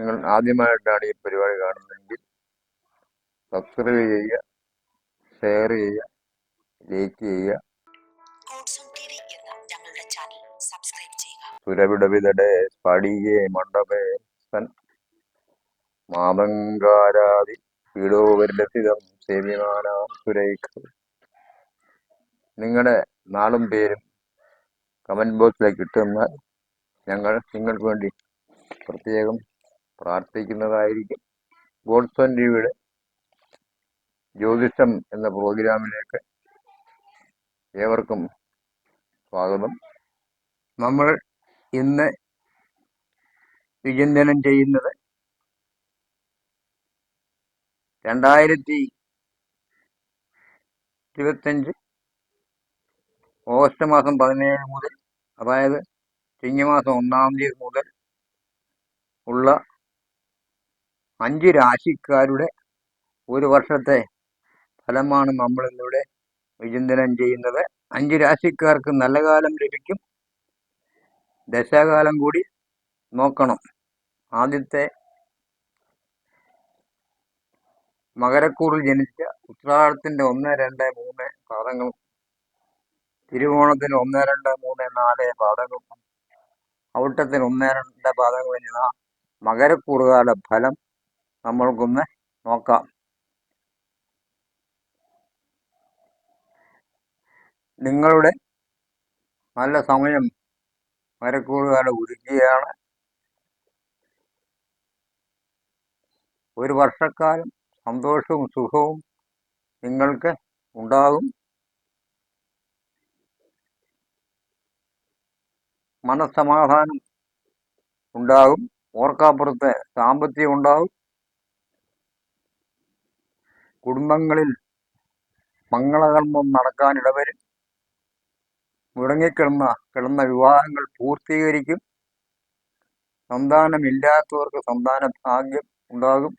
നിങ്ങൾ ആദ്യമായിട്ടാണ് ഈ പരിപാടി കാണുന്നതെങ്കിൽ സബ്സ്ക്രൈബ് ചെയ്യുക ഷെയർ ചെയ്യുക ലൈക്ക് ചെയ്യുക. സുരവിടവിതടെ സ്ഫടികേ മണ്ഡപേ സൻ മാതങ്കാരാതി പീഡോപരിലസിതം സേവ്യമാനാം സുരേഖ. നിങ്ങളുടെ നാളും പേരും കമന്റ് ബോക്സിലേക്ക് ഇട്ടുതന്നാൽ ഞങ്ങൾ നിങ്ങൾക്ക് വേണ്ടി പ്രത്യേകം പ്രാർത്ഥിക്കുന്നതായിരിക്കും. ഗോഡ്സൺ ടിവിയുടെ ജ്യോതിഷം എന്ന പ്രോഗ്രാമിലേക്ക് ഏവർക്കും സ്വാഗതം. നമ്മൾ ഇന്ന് വിചിന്തനം ചെയ്യുന്നത് രണ്ടായിരത്തി ഇരുപത്തഞ്ച് ഓഗസ്റ്റ് മാസം പതിനേഴ് മുതൽ അതായത് ചിങ്ങമാസം ഒന്നാം തീയതി മുതൽ ഉള്ള അഞ്ച് രാശിക്കാരുടെ ഒരു വർഷത്തെ ഫലമാണ് നമ്മൾ ഇന്നിവിടെ വിചിന്തനം ചെയ്യുന്നത്. അഞ്ച് രാശിക്കാർക്ക് നല്ല കാലം ലഭിക്കും. ദശാകാലം കൂടി നോക്കണം. ആദ്യത്തെ മകരക്കൂറിൽ ജനിച്ച ഉത്രാടത്തിന്റെ ഒന്ന് രണ്ട് മൂന്ന് പാദങ്ങളും തിരുവോണത്തിന് ഒന്ന് രണ്ട് മൂന്ന് നാല് പാദങ്ങളും ഔട്ടത്തിന് ഒന്ന് രണ്ട് പാദങ്ങളും എന്നിവ മകരക്കൂറുകാല ഫലം നമ്മൾക്കൊന്ന് നോക്കാം. നിങ്ങളുടെ നല്ല സമയം മരക്കൂടുകാല ഒരുക്കുകയാണ്. ഒരു വർഷക്കാലം സന്തോഷവും സുഖവും നിങ്ങൾക്ക് ഉണ്ടാകും. മനസ്സമാധാനം ഉണ്ടാകും. ഓർക്കാപ്പുറത്ത് സാമ്പത്തികം ഉണ്ടാകും. കുടുംബങ്ങളിൽ മംഗളകർമ്മം നടക്കാനിടവരും. മുടങ്ങിക്കിടന്ന കിടന്ന വിവാഹങ്ങൾ പൂർത്തീകരിക്കും. സന്താനമില്ലാത്തവർക്ക് സന്താന ഭാഗ്യം ഉണ്ടാകും.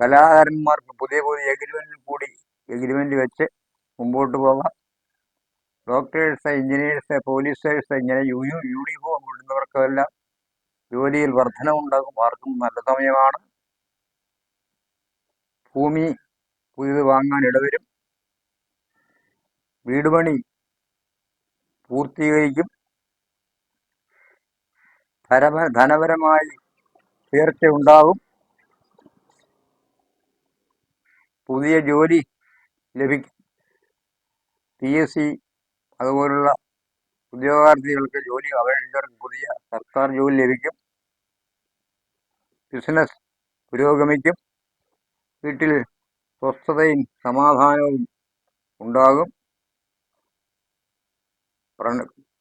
കലാകാരന്മാർക്ക് പുതിയ പുതിയ എഗ്രിമെന്റിൽ കൂടി എഗ്രിമെന്റ് വെച്ച് മുമ്പോട്ട് പോകാം. ഡോക്ടേഴ്സ് എഞ്ചിനീയേഴ്സ് പോലീസേഴ്സ് ഇങ്ങനെ യൂണി യൂണിഫോം ഇടുന്നവർക്കെല്ലാം ജോലിയിൽ വർധനമുണ്ടാകും ആർക്കും നല്ല സമയമാണ്. ഭൂമി പുതിയത് വാങ്ങാൻ ഇടവരും. വീട് പണി പൂർത്തീകരിക്കും. ധനപ ധനപരമായി ഉയർച്ച ഉണ്ടാകും പുതിയ ജോലി ലഭിക്കും. പി എസ് സി അതുപോലുള്ള ഉദ്യോഗാർത്ഥികൾക്ക് ജോലി അപേക്ഷിച്ചവർക്ക് പുതിയ സർക്കാർ ജോലി ലഭിക്കും. ബിസിനസ് പുരോഗമിക്കും. വീട്ടിൽ സ്വസ്ഥതയും സമാധാനവും ഉണ്ടാകും.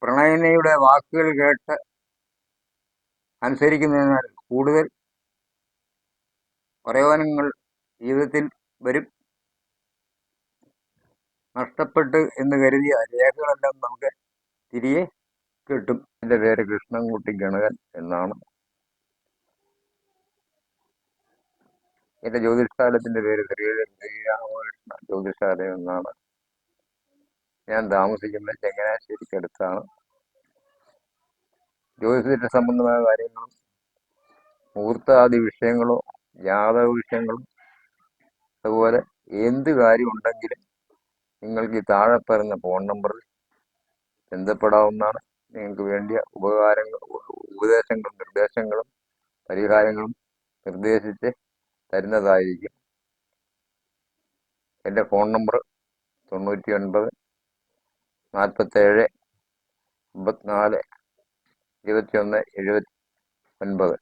പ്രണയനയുടെ വാക്കുകൾ കേട്ട് അനുസരിക്കുന്നതിനാൽ കൂടുതൽ പ്രയോജനങ്ങൾ ജീവിതത്തിൽ വരും. നഷ്ടപ്പെട്ട് എന്ന് കരുതിയ രേഖകളെല്ലാം നമുക്ക് തിരികെ കിട്ടും. എന്റെ പേര് കൃഷ്ണൻകുട്ടി ഗണകൻ എന്നാണ്. എന്റെ ജ്യോതിഷാലയത്തിന്റെ പേര് ശ്രീ- ശ്രീരാമകൃഷ്ണ ജ്യോതിഷാലയം എന്നാണ് ഞാൻ താമസിക്കുന്നത് ചങ്ങനാശ്ശേരിക്കടുത്താണ് ജ്യോതിഷ സംബന്ധമായ കാര്യങ്ങളും മുഹൂർത്താദി വിഷയങ്ങളോ ജാതക വിഷയങ്ങളും അതുപോലെ എന്ത് കാര്യം ഉണ്ടെങ്കിലും നിങ്ങൾക്ക് ഈ താഴെ പറയുന്ന ഫോൺ നമ്പറിൽ ബന്ധപ്പെടാവുന്നതാണ്. നിങ്ങൾക്ക് വേണ്ടിയ ഉപകാരങ്ങൾ ഉപദേശങ്ങളും നിർദ്ദേശങ്ങളും പരിഹാരങ്ങളും നിർദ്ദേശിച്ച് തരുന്നതായിരിക്കും. എന്റെ ഫോൺ നമ്പർ തൊണ്ണൂറ്റി ഒൻപത് നാൽപ്പത്തേഴ് അമ്പത്തിനാല് ഇരുപത്തി ഒന്ന് എഴുപത്തി ഒൻപത്